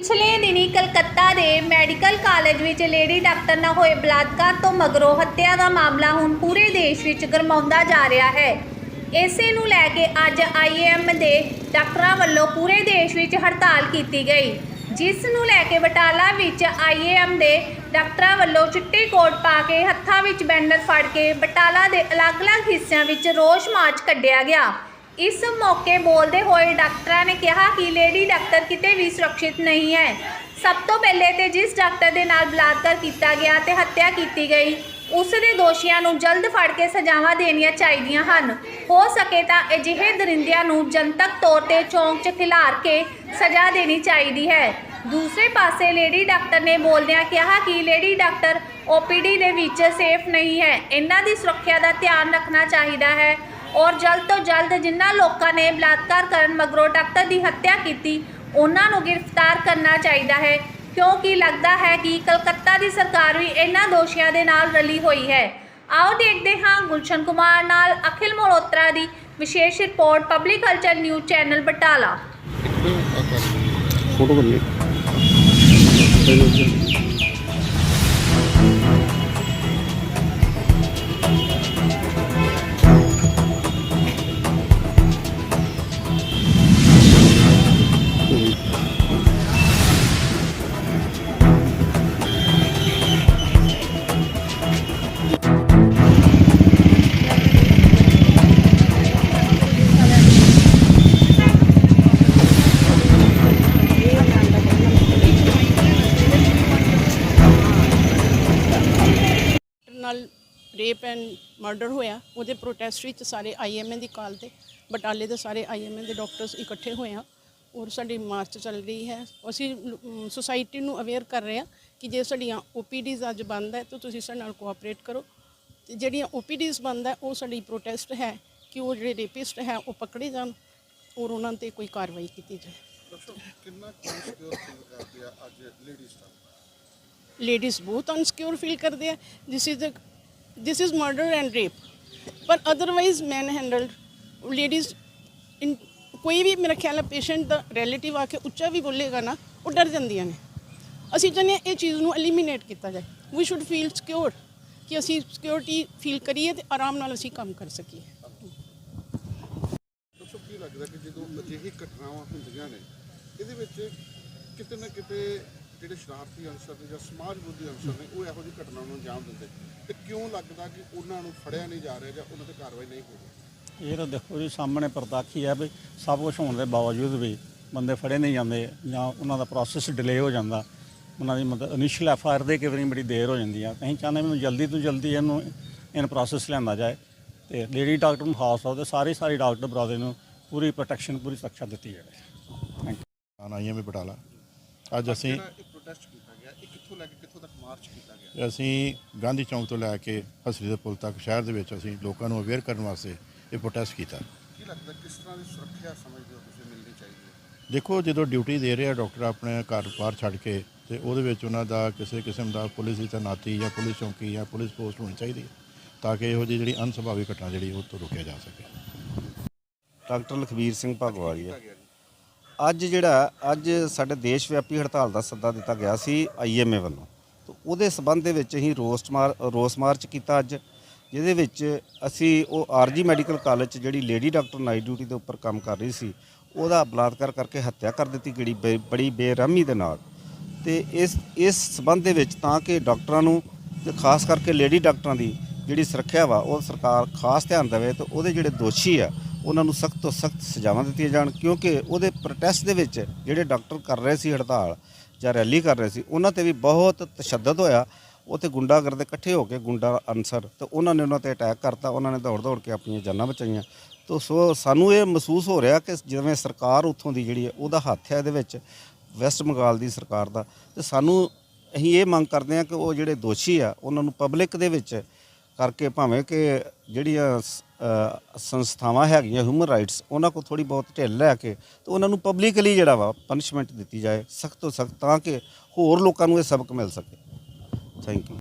ਪਿਛਲੇ ਦਿਨੀ ਕਲਕੱਤਾ ਦੇ ਮੈਡੀਕਲ ਕਾਲਜ ਵਿੱਚ ਲੇਡੀ ਡਾਕਟਰ ਨਾਲ ਹੋਏ ਬਲਾਤਕਾਰ ਤੋਂ ਮਗਰੋਂ ਹੱਤਿਆ ਦਾ ਮਾਮਲਾ ਹੁਣ ਪੂਰੇ ਦੇਸ਼ ਵਿੱਚ ਗਰਮਾਉਂਦਾ ਜਾ ਰਿਹਾ ਹੈ। ਇਸੇ ਨੂੰ ਲੈ ਕੇ ਅੱਜ ਆਈਐਮ ਦੇ ਡਾਕਟਰਾਂ ਵੱਲੋਂ ਪੂਰੇ ਦੇਸ਼ ਵਿੱਚ ਹੜਤਾਲ ਕੀਤੀ ਗਈ। ਜਿਸ ਨੂੰ ਲੈ ਕੇ ਬਟਾਲਾ ਵਿੱਚ ਆਈਏਐਮ ਦੇ ਡਾਕਟਰਾਂ ਵੱਲੋਂ ਚਿੱਟੇ ਕੋਟ ਪਾ ਕੇ ਹੱਥਾਂ ਵਿੱਚ ਬੈਨਰ ਫੜ ਕੇ ਬਟਾਲਾ ਦੇ ਅਲੱਗ-ਅਲੱਗ ਹਿੱਸਿਆਂ ਵਿੱਚ ਰੋਸ ਮਾਰਚ ਕੱਢਿਆ ਗਿਆ। ਇਸ ਮੌਕੇ ਬੋਲਦੇ ਹੋਏ ਡਾਕਟਰਾਂ ਨੇ ਕਿਹਾ ਕਿ ਲੇਡੀ ਡਾਕਟਰ ਕਿਤੇ ਵੀ ਸੁਰੱਖਿਅਤ ਨਹੀਂ ਹੈ। ਸਭ ਤੋਂ ਪਹਿਲੇ ਤੇ ਜਿਸ ਡਾਕਟਰ ਦੇ ਨਾਲ ਬਲਾਤਕਾਰ ਕੀਤਾ ਗਿਆ ਤੇ ਹੱਤਿਆ ਕੀਤੀ ਗਈ, ਉਸ ਦੇ ਦੋਸ਼ੀਆਂ ਨੂੰ ਜਲਦ ਫੜ ਕੇ ਸਜ਼ਾਵਾਂ ਦੇਣੀਆਂ ਚਾਹੀਦੀਆਂ ਹਨ। ਹੋ ਸਕੇ ਤਾਂ ਅਜਿਹੇ ਦਰਿੰਦਿਆਂ ਨੂੰ ਜਨਤਕ ਤੌਰ ਤੇ ਚੌਂਕ 'ਚ ਖਿਲਾਰ ਕੇ ਸਜ਼ਾ ਦੇਣੀ ਚਾਹੀਦੀ ਹੈ। ਦੂਸਰੇ ਪਾਸੇ ਲੇਡੀ ਡਾਕਟਰ ਨੇ ਬੋਲਦਿਆਂ ਕਿਹਾ ਕਿ ਲੇਡੀ ਡਾਕਟਰ ਓਪੀਡੀ ਦੇ ਵਿੱਚ ਸੇਫ ਨਹੀਂ ਹੈ। ਇਹਨਾਂ ਦੀ ਸੁਰੱਖਿਆ ਦਾ ਧਿਆਨ ਰੱਖਣਾ ਚਾਹੀਦਾ ਹੈ। ਔਰ ਜਲਦ ਤੋਂ ਜਲਦ ਜਿਨ੍ਹਾਂ ਲੋਕਾਂ ਨੇ ਬਲਾਤਕਾਰ ਕਰਨ ਮਗਰੋਂ ਡਾਕਟਰ ਦੀ ਹੱਤਿਆ ਕੀਤੀ, ਉਹਨਾਂ ਨੂੰ ਗ੍ਰਿਫਤਾਰ ਕਰਨਾ ਚਾਹੀਦਾ ਹੈ, ਕਿਉਂਕਿ ਲੱਗਦਾ ਹੈ ਕਿ ਕਲਕੱਤਾ ਦੀ ਸਰਕਾਰ ਵੀ ਇਹਨਾਂ ਦੋਸ਼ੀਆਂ ਦੇ ਨਾਲ ਰਲੀ ਹੋਈ ਹੈ। ਆਓ ਦੇਖਦੇ ਹਾਂ ਗੁਲਸ਼ਨ ਕੁਮਾਰ ਨਾਲ ਅਖਿਲ ਮਲਹੋਤਰਾ ਦੀ ਵਿਸ਼ੇਸ਼ report public culture news channel Batala. Photo ਕਰ ਲਈ ਨਾਲ ਰੇਪ ਐਂਡ ਮਰਡਰ ਹੋਇਆ, ਉਹਦੇ ਪ੍ਰੋਟੈਸਟ ਵਿੱਚ ਸਾਰੇ ਆਈਐਮਏ ਦੀ ਕਾਲ ਤੇ, ਬਟਾਲੇ ਦੇ ਸਾਰੇ ਆਈਐਮਏ ਦੇ ਡਾਕਟਰਸ ਇਕੱਠੇ ਹੋਏ ਆ, ਔਰ ਸਾਡੀ ਮਾਰਚ ਚੱਲ ਰਹੀ ਹੈ। ਅਸੀਂ ਸੁਸਾਇਟੀ ਨੂੰ ਅਵੇਅਰ ਕਰ ਰਹੇ ਹਾਂ ਕਿ ਜੇ ਸਾਡੀਆਂ ਓਪੀਡੀਜ਼ ਅੱਜ ਬੰਦ ਹੈ, ਤਾਂ ਤੁਸੀਂ ਸਾਡੇ ਨਾਲ ਕੋਆਪਰੇਟ ਕਰੋ। ਤੇ ਜਿਹੜੀਆਂ ਓਪੀਡੀਜ਼ ਬੰਦ ਹੈ, ਉਹ ਸਾਡੀ ਪ੍ਰੋਟੈਸਟ ਹੈ ਕਿ ਉਹ ਜਿਹੜੇ ਰੇਪਿਸਟ ਹੈ, ਉਹ ਪਕੜੇ ਜਾਣ, ਔਰ ਉਹਨਾਂ ਤੇ ਕੋਈ ਕਾਰਵਾਈ ਕੀਤੀ ਜਾਏ। ਕਿੰਨਾ ਕੰਸਿਕਿਉਰ ਫੀਲ ਕਰਦੇ ਆ ਅੱਜ ਲੇਡੀ ਸਟਾਫ ਲੇਡੀਜ਼ ਬਹੁਤ ਅਨਸਿਕਿਉਰ ਫੀਲ ਕਰਦੇ ਆ। This is this is murder and rape ਪਰ ਅਦਰਵਾਈਜ਼ ਮੈਨ ਹੈਂਡਲਡ ਲੇਡੀਜ਼ ਕੋਈ ਵੀ ਮੇਰਾ ਖਿਆਲ ਹੈ ਪੇਸ਼ੈਂਟ ਦਾ ਰਿਲੇਟਿਵ ਆ ਕੇ ਉੱਚਾ ਵੀ ਬੋਲੇਗਾ ਨਾ, ਉਹ ਡਰ ਜਾਂਦੀਆਂ ਨੇ। ਅਸੀਂ ਚਾਹੁੰਦੇ ਹਾਂ ਇਹ ਚੀਜ਼ ਨੂੰ ਐਲੀਮੀਨੇਟ ਕੀਤਾ ਜਾਏ। ਵੀ ਸ਼ੁੱਡ ਫੀਲ ਸਿਕਿਉਰ ਕਿ ਅਸੀਂ ਸਿਕਿਉਰਿਟੀ ਫੀਲ ਕਰੀਏ ਤੇ ਆਰਾਮ ਨਾਲ ਅਸੀਂ ਕੰਮ ਕਰ ਸਕੀਏ। ਦੱਸੋ ਕੀ ਲੱਗਦਾ ਕਿ ਜਦੋਂ ਅਜਿਹੀ ਘਟਨਾਵਾਂ ਹੁੰਦੀਆਂ ਨੇ, ਇਹਦੇ ਵਿੱਚ ਕਿਤੇ ਨਾ ਕਿਤੇ ਜਿਹੜੇ ਸ਼ਰਾਰਤੀ ਅਨਸਰ ਨੇ ਜਾਂ ਸਮਾਜ ਵਿਰੋਧੀ ਅਨਸਰ ਨੇ ਉਹ ਇਹੋ ਜਿਹੀ ਘਟਨਾ ਨੂੰ ਅੰਜਾਮ ਦਿੰਦੇ। ਤੇ ਕਿਉਂ ਲੱਗਦਾ ਕਿ ਉਹਨਾਂ ਨੂੰ ਫੜਿਆ ਨਹੀਂ ਜਾ ਰਿਹਾ ਜਾਂ ਉਹਨਾਂ ਤੇ ਕਾਰਵਾਈ ਨਹੀਂ ਹੋ ਰਹੀ? ਇਹ ਤਾਂ ਦੇਖੋ ਜੀ ਸਾਹਮਣੇ ਪ੍ਰਤੱਖ ਹੀ ਵੀ ਸਭ ਕੁਝ ਹੋਣ ਦੇ ਬਾਵਜੂਦ ਵੀ ਬੰਦੇ ਫੜੇ ਨਹੀਂ ਜਾਂਦੇ ਜਾਂ ਉਹਨਾਂ ਦਾ ਪ੍ਰੋਸੈਸ ਡਿਲੇ ਹੋ ਜਾਂਦਾ। ਉਹਨਾਂ ਦੀ ਮਤਲਬ ਇਨੀਸ਼ੀਅਲ ਐਫ ਆਰ ਦੇ ਕਈ ਵਾਰੀ ਬੜੀ ਦੇਰ ਹੋ ਜਾਂਦੀ ਆ। ਅਸੀਂ ਚਾਹੁੰਦੇ ਮੈਨੂੰ ਜਲਦੀ ਤੋਂ ਜਲਦੀ ਇਹਨੂੰ ਇਨ ਪ੍ਰੋਸੈਸ ਲਿਆਂਦਾ ਜਾਏ ਤੇ ਲੇਡੀ ਡਾਕਟਰ ਨੂੰ ਖਾਸ ਤੌਰ ਤੇ ਸਾਰੇ ਸਾਰੇ ਡਾਕਟਰ ਬਰਾਦਰ ਨੂੰ ਪੂਰੀ ਪ੍ਰੋਟੈਕਸ਼ਨ ਪੂਰੀ ਸੁਰੱਖਿਆ ਦਿੱਤੀ ਜਾਵੇ। Thank you on IMA Batala. ਅੱਜ ਅਸੀਂ ਪ੍ਰੋਟੈਸਟ ਕੀਤਾ ਗਿਆ ਇਹ ਕਿੱਥੋਂ ਲੈ ਕੇ ਕਿੱਥੋਂ ਤੱਕ ਮਾਰਚ ਕੀਤਾ ਗਿਆ? ਅਸੀਂ ਗਾਂਧੀ ਚੌਂਕ ਤੋਂ ਲੈ ਕੇ ਹਸਰੀ ਦੇ ਪੁਲ ਤੱਕ ਸ਼ਹਿਰ ਦੇ ਵਿੱਚ ਅਸੀਂ ਲੋਕਾਂ ਨੂੰ ਅਵੇਅਰ ਕਰਨ ਵਾਸਤੇ ਇਹ ਪ੍ਰੋਟੈਸਟ ਕੀਤਾ। ਕੀ ਲੱਗਦਾ ਕਿਸ ਤਰ੍ਹਾਂ ਦੀ ਸੁਰੱਖਿਆ ਸਮਝਦੇ ਹੋ ਤੁਸੀਂ ਮਿਲਣੀ ਚਾਹੀਦੀ ਹੈ? ਦੇਖੋ ਜਦੋਂ ਡਿਊਟੀ ਦੇ ਰਿਹਾ ਡਾਕਟਰ ਆਪਣੇ ਘਰ ਬਾਹਰ ਛੱਡ ਕੇ ਤੇ ਉਹਦੇ ਵਿੱਚ ਉਹਨਾਂ ਦਾ ਕਿਸੇ ਕਿਸਮ ਦਾ ਪੁਲਿਸ ਦੀ ਤੈਨਾਤੀ ਜਾਂ ਪੁਲਿਸ ਚੌਂਕੀ ਜਾਂ ਪੁਲਿਸ ਪੋਸਟ ਹੋਣੀ ਚਾਹੀਦੀ ਹੈ ਤਾਂ ਕਿ ਇਹੋ ਜਿਹੀ ਜਿਹੜੀ ਅਨਸੁਭਾਵੀ ਘਟਨਾ ਜਿਹੜੀ ਉਹ ਤੋਂ ਰੋਕਿਆ ਜਾ ਸਕੇ। ਡਾਕਟਰ ਲਖਵੀਰ ਸਿੰਘ ਭਾਗਵਾਲੀਆ। ਅੱਜ ਜਿਹੜਾ, ਅੱਜ ਸਾਡੇ ਦੇਸ਼ ਵਿਆਪੀ ਹੜਤਾਲ ਦਾ ਸੱਦਾ ਦਿੱਤਾ ਗਿਆ ਸੀ ਆਈਐਮਏ ਵੱਲੋਂ। ਤੇ ਉਹਦੇ ਸਬੰਧ ਦੇ ਵਿੱਚ ਅਸੀਂ ਰੋਸਟ ਮਾਰ, ਰੋਸ ਮਾਰਚ ਕੀਤਾ ਅੱਜ, ਜਿਹਦੇ ਵਿੱਚ ਅਸੀਂ ਉਹ ਆਰਜੀ ਮੈਡੀਕਲ ਕਾਲਜ 'ਚ ਜਿਹੜੀ ਲੇਡੀ ਡਾਕਟਰ ਨਾਈਟ ਡਿਊਟੀ ਦੇ ਉੱਪਰ ਕੰਮ ਕਰ ਰਹੀ ਸੀ, ਉਹਦਾ ਬਲਾਤਕਾਰ ਕਰਕੇ ਹੱਤਿਆ ਕਰ ਦਿੱਤੀ ਗਈ ਬੇ- ਬੜੀ ਬੇਰਹਿਮੀ ਦੇ ਨਾਲ। ਤੇ ਇਸ ਇਸ ਸਬੰਧ ਦੇ ਵਿੱਚ ਤਾਂ ਕਿ ਡਾਕਟਰਾਂ ਨੂੰ ਤੇ ਖਾਸ ਕਰਕੇ ਲੇਡੀ ਡਾਕਟਰਾਂ ਦੀ ਜਿਹੜੀ ਸੁਰੱਖਿਆ ਵਾ, ਉਹ ਸਰਕਾਰ ਖਾਸ ਧਿਆਨ ਦੇਵੇ ਤੇ ਉਹਦੇ ਜਿਹੜੇ ਦੋਸ਼ੀ ਆ ਉਹਨਾਂ ਨੂੰ ਸਖਤ ਤੋਂ ਸਖਤ ਸਜ਼ਾਵਾਂ ਦਿੱਤੀਆਂ ਜਾਣ, ਕਿਉਂਕਿ ਉਹਦੇ ਪ੍ਰੋਟੈਸਟ ਦੇ ਵਿੱਚ ਜਿਹੜੇ ਡਾਕਟਰ ਕਰ ਰਹੇ ਸੀ ਹੜਤਾਲ ਜਾਂ ਰੈਲੀ ਕਰ ਰਹੇ ਸੀ, ਉਹਨਾਂ ਤੇ ਵੀ ਬਹੁਤ ਤਸ਼ੱਦਦ ਹੋਇਆ। ਉੱਥੇ ਗੁੰਡਾਗਰਦ ਇਕੱਠੇ ਹੋ ਕੇ ਗੁੰਡਾ ਅਨਸਰ ਤੇ ਉਹਨਾਂ ਨੇ ਉਹਨਾਂ ਤੇ ਅਟੈਕ ਕਰਤਾ, ਉਹਨਾਂ ਨੇ ਦੌੜ ਦੌੜ ਕੇ ਆਪਣੀਆਂ ਜਾਨਾਂ ਬਚਾਈਆਂ। ਤੋ ਸੋ ਸਾਨੂੰ ਇਹ ਮਹਿਸੂਸ ਹੋ ਰਿਹਾ ਕਿ ਜਿਵੇਂ ਸਰਕਾਰ ਉੱਥੋਂ ਦੀ ਜਿਹੜੀ ਹੈ, ਉਹਦਾ ਹੱਥ ਹੈ ਇਹਦੇ ਵਿੱਚ ਵੈਸਟ ਬੰਗਾਲ ਦੀ ਸਰਕਾਰ ਦਾ। ਤੇ ਸਾਨੂੰ ਅਸੀਂ ਇਹ ਮੰਗ ਕਰਦੇ ਹਾਂ ਕਿ ਉਹ ਜਿਹੜੇ ਦੋਸ਼ੀ ਆ, ਉਹਨਾਂ ਨੂੰ ਪਬਲਿਕ ਦੇ ਵਿੱਚ ਕਰਕੇ ਭਾਵੇਂ ਕਿ ਜਿਹੜੀਆਂ ਸੰਸਥਾਵਾਂ ਹੈਗੀਆਂ ਹਿਊਮਨ ਰਾਈਟਸ ਉਹਨਾਂ ਕੋਲ ਥੋੜੀ ਬਹੁਤ ਢਿੱਲ ਲੈ ਕੇ ਤੇ ਉਹਨਾਂ ਨੂੰ ਪਬਲਿਕਲੀ ਜਿਹੜਾ ਵਾ ਪਨਿਸ਼ਮੈਂਟ ਦਿੱਤੀ ਜਾਏ ਸਖਤ ਤੋਂ ਸਖਤ ਤਾਂ ਕਿ ਹੋਰ ਲੋਕਾਂ ਨੂੰ ਇਹ ਸਬਕ ਮਿਲ ਸਕੇ। Thank you